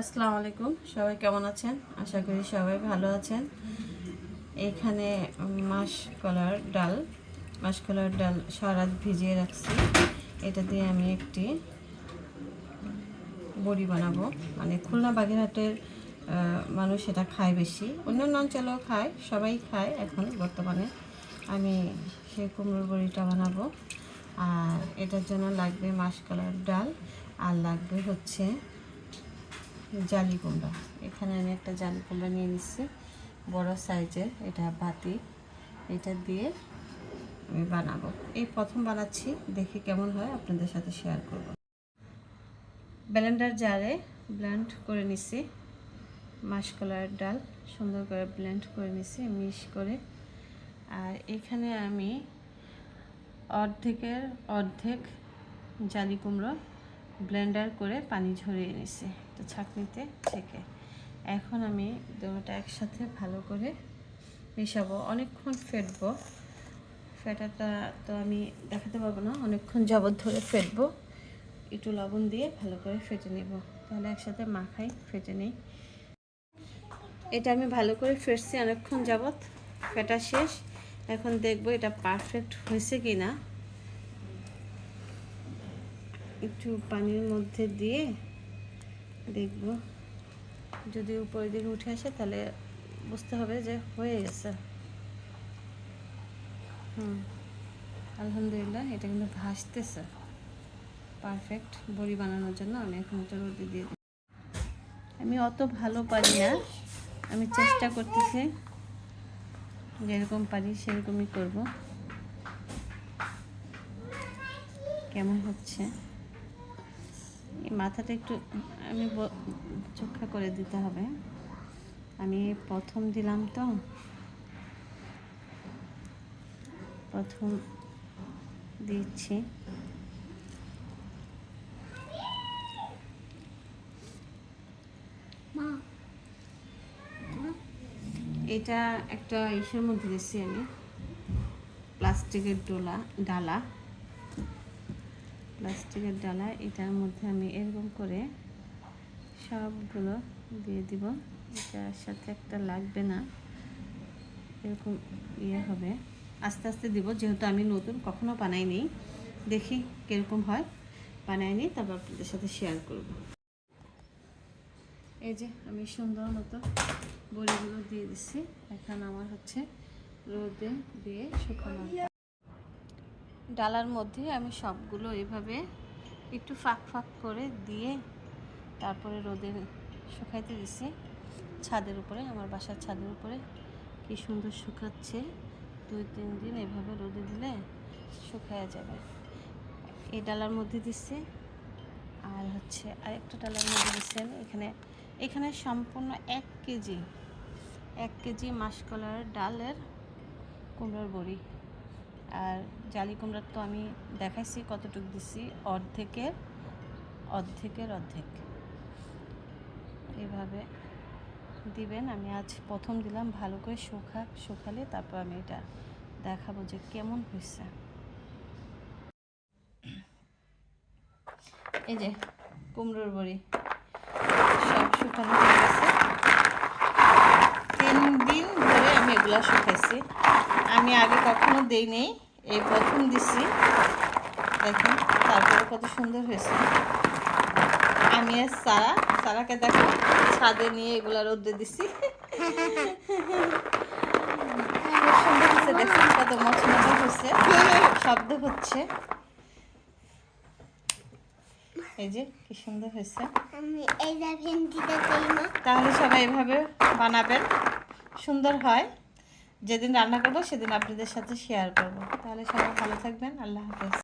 আসসালামু আলাইকুম। সবাই কেমন আছেন? আশা করি সবাই ভালো আছেন। এখানে মাসকলার ডাল মাসকলার ডাল সারা রাত ভিজিয়ে রাখছি। এটা দিয়ে আমি একটি বড়ি বানাবো। মানে খুলনা বাগেরহাটের মানুষ এটা খায় বেশি। অন্যান্য অঞ্চলেও খায়, সবাই খায় এখন বর্তমানে। আমি সেই কুমড়োর বড়িটা বানাবো। আর এটার জন্য লাগবে মাসকলার ডাল। আর লাগবে হচ্ছে জালি কুমড়া। এখানে আমি একটা জালি কুমড়া নিয়ে নিচ্ছি, বড় সাইজের, এটা বাতি। এটা দিয়ে আমি বানাবো। এই প্রথম বানাচ্ছি, দেখি কেমন হয়, আপনাদের সাথে শেয়ার করব। ব্লেন্ডার জারে ব্লেন্ড করে নিছি। মাসকলার ডাল সুন্দর করে ব্লেন্ড করে নিছি, মিশ করে। আর এখানে আমি অর্ধেকের অর্ধেক জালি কুমড়ো ব্লেন্ডার করে পানি ঝরিয়ে নিছি, তো ছাঁকনিতে ছেঁকে এখন আমি দুটোটা একসাথে ভালো করে মেশাবো। অনেকক্ষণ ফেটবো। ফেটাটা তো আমি দেখাতে পারব না, অনেকক্ষণ যাবৎ ধরে ফেটবো। একটু লবণ দিয়ে ভালো করে ফেটে নেব। তাহলে একসাথে মাখাই, ফেটে নেই। এটা আমি ভালো করে ফেটছি অনেকক্ষণ যাবৎ। ফেটা শেষ। এখন দেখব এটা পারফেক্ট হয়েছে কি না একটু পানির মধ্যে দিয়ে দেখব। যদি উপরের দিকে উঠে আসে তাহলে বুঝতে হবে যে হয়ে গেছে। হুম, আলহামদুলিল্লাহ, এটা কিন্তু ভাসতেছে। পারফেক্ট বড়ি বানানোর জন্য আমি এখন এটা রোদে দিয়ে আমি অত ভালো পারি না, আমি চেষ্টা করতেছি যেরকম পারি সেরকমই করব। কেমন হচ্ছে? এই মাথাটা একটু আমি চোখা করে দিতে হবে। আমি প্রথম দিলাম তো। প্রথম দিচ্ছি। এটা একটা ইসের মধ্যে দিচ্ছি আমি। প্লাস্টিকের ডোলা ডালা। প্লাস্টিকের ডালা, এটার মধ্যে আমি এরকম করে সবগুলো দিয়ে দিব। এটার সাথে একটা লাগবে না, এরকম ইয়ে হবে। আস্তে আস্তে দিব, যেহেতু আমি নতুন কখনো বানাইনি। দেখি কীরকম হয়। বানাইনি, তারপর আপনাদের সাথে শেয়ার করব। এই যে আমি সুন্দর মতো বড়িগুলো দিয়ে দিচ্ছি। এখন আমার হচ্ছে রোদে দিয়ে শুকানো। ডালার মধ্যে আমি সবগুলো এভাবে একটু ফাঁক ফাঁক করে দিয়ে তারপরে রোদে শুকাইতে দিছি। ছাদের উপরে, আমার বাসার ছাদের উপরে। কি সুন্দর শুকাচ্ছে। দুই, তিন দিন এভাবে রোদে দিলে শুকায়া যাবে। এই ডালার মধ্যে দিচ্ছি আর হচ্ছে আরেকটা ডালার মধ্যে দিচ্ছি আমি। এখানে এখানে সম্পূর্ণ এক কেজি এক কেজি মাসকলার ডালের কুমড়োর বড়ি। আর জালি কুমড়ার তো আমি দেখাইছি, কতটুকু দিছি, অর্ধেকের অর্ধেকের অর্ধেক। এভাবে দিবেন, আমি আজ প্রথম দিলাম, ভালো করে শুকা শুকালে তারপর আমি এটা দেখাবো যে কেমন হয়েছে এই যে কুমড়োর বড়ি, সব শুকানো হয়ে গেছে। তিন দিন ধরে আমি এগুলা শুকাইছি। আমি আগে কখনো দেই নেই এই প্রথম দিছি। দেখুন তারপরে কত সুন্দর হয়েছে। আমি আর সারা সারাকে দেখো ছাদে নিয়ে এগুলা রোদে দিছি। সুন্দর হয়েছে দেখুন কত মচমচে শব্দ হচ্ছে। এই যে কি সুন্দর হয়েছে। তাহলে সবাই এভাবে বানাবেন। সুন্দর হয়। যেদিন রান্না করব সেদিন আপনাদের সাথে শেয়ার করব। তাহলে সবাই ভালো থাকবেন। আল্লাহ হাফেজ।